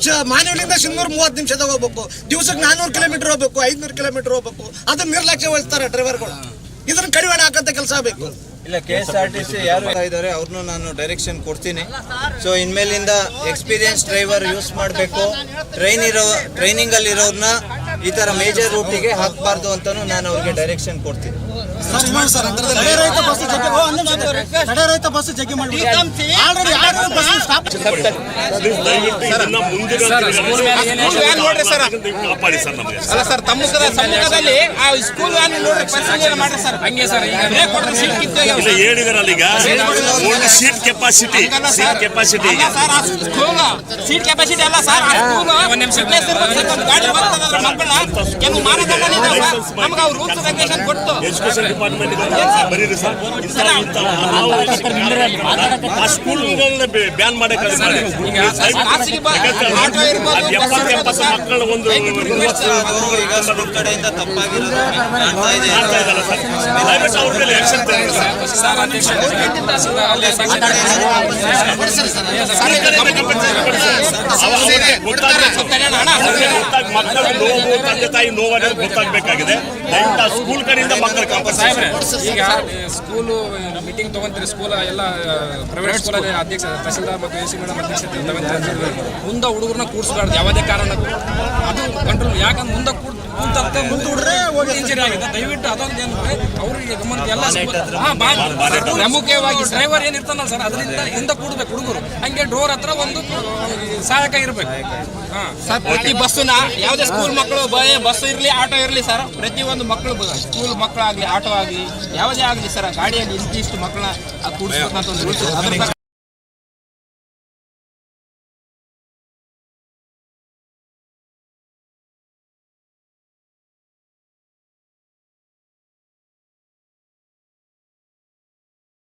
ಚ- ಮಾನವಿಲಿಂದ ಸಿನ್ನೂರು ಮೂವತ್ತು ನಿಮಿಷದಾಗ ಹೋಗ್ಬೇಕು. ದಿವಸಕ್ಕೆ ನಾನ್ನೂರು ಕಿಲೋಮೀಟರ್ ಹೋಗ್ಬೇಕು ಐದ್ನೂರು ಕಿಲೋಮೀಟರ್ ಹೋಗ್ಬೇಕು. ಅದು ನಿರ್ಲಕ್ಷ್ಯ ವಹಿಸ್ತಾರೆ ಡ್ರೈವರ್ಗಳು. ಇದನ್ನ ಕಡಿವಾಣ ಹಾಕಂತ ಕೆಲಸ ಬೇಕು. ಇಲ್ಲ K S R T C ಯಾರು ಇದ್ದಾರೆ ಅವ್ರನ್ನೂ ನಾನು ಡೈರೆಕ್ಷನ್ ಕೊಡ್ತೀನಿ. ಸೊ ಇನ್ಮೇಲಿಂದ ಎಕ್ಸ್ಪೀರಿಯನ್ಸ್ ಡ್ರೈವರ್ ಯೂಸ್ ಮಾಡಬೇಕು. ಟ್ರೈನ್ ಇರೋ ಟ್ರೈನಿಂಗ್ ಅಲ್ಲಿ ಇರೋರ್ನ ಈ ತರ ಮೇಜರ್ ರೂಟಿಗೆ ಹಾಕಬಾರ್ದು ಅಂತ ನಾನು ಅವ್ರಿಗೆ ಡೈರೆಕ್ಷನ್ ಕೊಡ್ತೀನಿ. ಸರ್ ಕಾಪಾಡಿ ಸರ್ ನಮಗೆ. ಅಲ್ಲ ಸರ್ ತಮ್ಮಕದ ಸಮ್ಮುಖದಲ್ಲಿ ಆ ಸ್ಕೂಲ್ ವ್ಯಾನ್ ನೋಡ್ರಿ ಮಾಡ್ರಿ ಸರ್. ಹಂಗೆ ಸರ್ ಈಗ ಸೀಟ್ ಹೇಳಿದಾರಲ್ಲ ಈಗ. Seat capacity seat capacity sir. School seat capacity ಅಲ್ಲ ಸರ್ ಆ ಸ್ಕೂಲ್ ಒಂದ್ ನಿಮಿಷ ಒಂದು ಗಾಡಿ ಬರ್ತದಲ್ಲ ಮಕ್ಕಳನ್ನ ಕೆಲವು ಮಾನದಂಡ ನಮ್ಗೆ ಅವ್ರು ರೂಲ್ಸ್ ರೆಗ್ಯುಲೇಷನ್ ಕೊಟ್ಟು ಎಜುಕೇಶನ್ ಡಿಪಾರ್ಟ್ಮೆಂಟ್ ಬರೀರಿ ಸರ್ ಆ ಸ್ಕೂಲ್ಗಳನ್ನ ಬ್ಯಾನ್ ಮಕ್ಕಳ ಒಂದು ಈಗ ಸ್ಕೂಲ್ ಕಡೆಯಿಂದ ತಪ್ಪಾಗಿರೋದು ಸರ್ ದಯವಿಟ್ಟು ಅವ್ರ ಮೇಲೆ ಆಕ್ಷನ್ ತಗೊಳ್ಳಿ ಸರ್ ಸರ್ ಅಧ್ಯಕ್ಷ ಅಲ್ಲೇ ಮಕ್ಕಳ ನೋವು ತಂದೆ ತಾಯಿ ನೋವು ಅನ್ನೋದು ಗೊತ್ತಾಗಬೇಕಾಗಿದೆ. ದಯವಿಟ್ಟು ಆ ಸ್ಕೂಲ್ ಕಡೆಯಿಂದ ಮಕ್ಕಳ ಸಾಹೇಬ್ರೆ, ಈಗ ಸ್ಕೂಲು ಮೀಟಿಂಗ್ ತಗೊಂತೀರಿ ಸ್ಕೂಲ್ ಎಲ್ಲ ಪ್ರೈವೇಟ್ ಸ್ಕೂಲಲ್ಲಿ ಅಧ್ಯಕ್ಷ, ತಹಸೀಲ್ದಾರ್ ಮತ್ತು ಎಸಿ ಮೇಡಮ್ ಅಧ್ಯಕ್ಷತೆ ತಗೊಂತೀರಿ ಮುಂದೆ ಹುಡುಗರನ್ನ ಕೂಡಿಸ್ಬಾರ್ದು ಯಾವುದೇ ಕಾರಣಕ್ಕೂ. ಅದು ಕಂಟ್ರೋಲ್ ಯಾಕಂದ್ರೆ ಮುಂದೆ ಕುಂತಂತ ಹೋಗಿ ಇಂಜಿನಿಯರ್ ಇಂಜರಿ ಆಗಿದೆ ದಯವಿಟ್ಟು ಅದೊಂದು ಏನಂದ್ರೆ ಅವ್ರಿಗೆ ಗಮನ ಎಲ್ಲ ಪ್ರಮುಖವಾಗಿ ಡ್ರೈವರ್ ಏನಿರ್ತಾನಲ್ಲ ಸರ್ ಅದರಿಂದ ಹಿಂದೆ ಕೂಡ್ಬೇಕು ಹುಡುಗರು. ಹಂಗೆ ಡೋರ್ ಹತ್ರ ಒಂದು ಸಹಾಯಕ ಇರಬೇಕು. ಸರ್ ಪ್ರತಿ ಬಸ್ಸುನ ಯಾವುದೇ ಸ್ಕೂಲ್ ಮಕ್ಕಳು ಬಸ್ ಇರಲಿ ಆಟೋ ಇರಲಿ ಸರ್ ಪ್ರತಿಯೊಂದು ಮಕ್ಕಳು ಸ್ಕೂಲ್ ಮಕ್ಕಳಾಗಲಿ ಆಟೋ ಆಗಲಿ ಯಾವುದೇ ಆಗಲಿ ಸರ್ ಗಾಡಿಯಲ್ಲಿ ಇಂತಿಷ್ಟು ಮಕ್ಕಳನ್ನ ಕೂಡಿಸ್ಬೇಕಂತ ಒಂದು